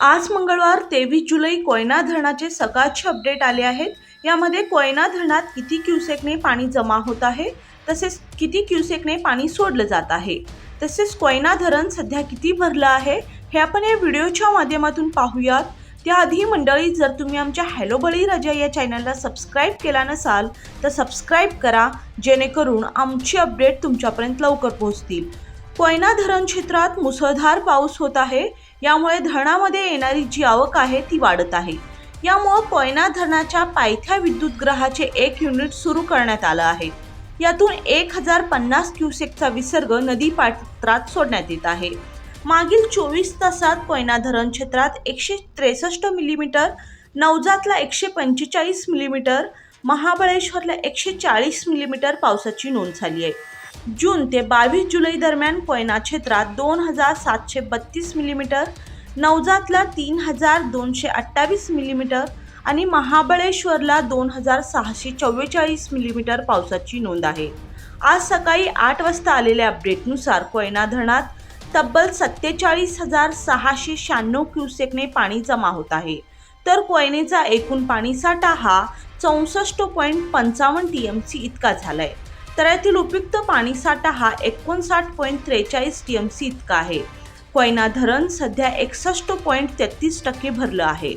आज मंगळवार तेवीस जुलै कोयना धरणाचे सकाळचे अपडेट आले आहेत. यामध्ये कोयना धरणात किती क्युसेकने पाणी जमा होत आहे तसेच किती क्युसेकने पाणी सोडलं जात आहे तसेच कोयना धरण सध्या किती भरलं आहे हे आपण या व्हिडिओच्या माध्यमातून पाहूयात. त्याआधी मंडळी जर तुम्ही आमच्या हॅलो बळीराजा या चॅनलला सबस्क्राईब केला नसाल तर सबस्क्राईब करा जेणेकरून आमची अपडेट तुमच्यापर्यंत लवकर पोहोचतील. कोयना धरण क्षेत्रात मुसळधार पाऊस होत आहे. यामुळे धरणामध्ये येणारी जी आवक आहे ती वाढत आहे. यामुळं कोयना धरणाच्या पायथ्या विद्युत ग्रहाचे एक युनिट सुरू करण्यात आलं आहे. यातून एक हजार पन्नास क्युसेकचा विसर्ग नदी पात्रात सोडण्यात येत आहे. मागील चोवीस तासात कोयना धरण क्षेत्रात एकशे त्रेसष्ट मिलीमीटर नवजातला एकशे पंचेचाळीस मिलीमीटर महाबळेश्वरला एकशे चाळीस मिलीमीटर पावसाची नोंद झाली आहे. जून ते बावीस जुलै दरम्यान कोयना क्षेत्रात दोन हजार सातशे बत्तीस मिलीमीटर नवजातला तीन हजार दोनशे अठ्ठावीस मिलीमीटर आणि महाबळेश्वरला दोन हजार सहाशे चव्वेचाळीस मिलीमीटर पावसाची नोंद आहे. आज सकाळी आठ वाजता आलेल्या अपडेटनुसार कोयना धरणात तब्बल सत्तेचाळीस हजार सहाशे शहाण्णव क्युसेकने पाणी जमा होत आहे. तर कोयनेचा एकूण पाणीसाठा हा चौसष्ट पॉईंट पंचावन्न टी एम सी इतका झाला आहे तळ्यातील उपयुक्त पाणीसाठा हा एकोणसाठ पॉईंट त्रेचाळीस टी एम सी इतका आहे. कोयना धरण सध्या एकसष्ट पॉईंट तेहतीस टक्के भरलं आहे.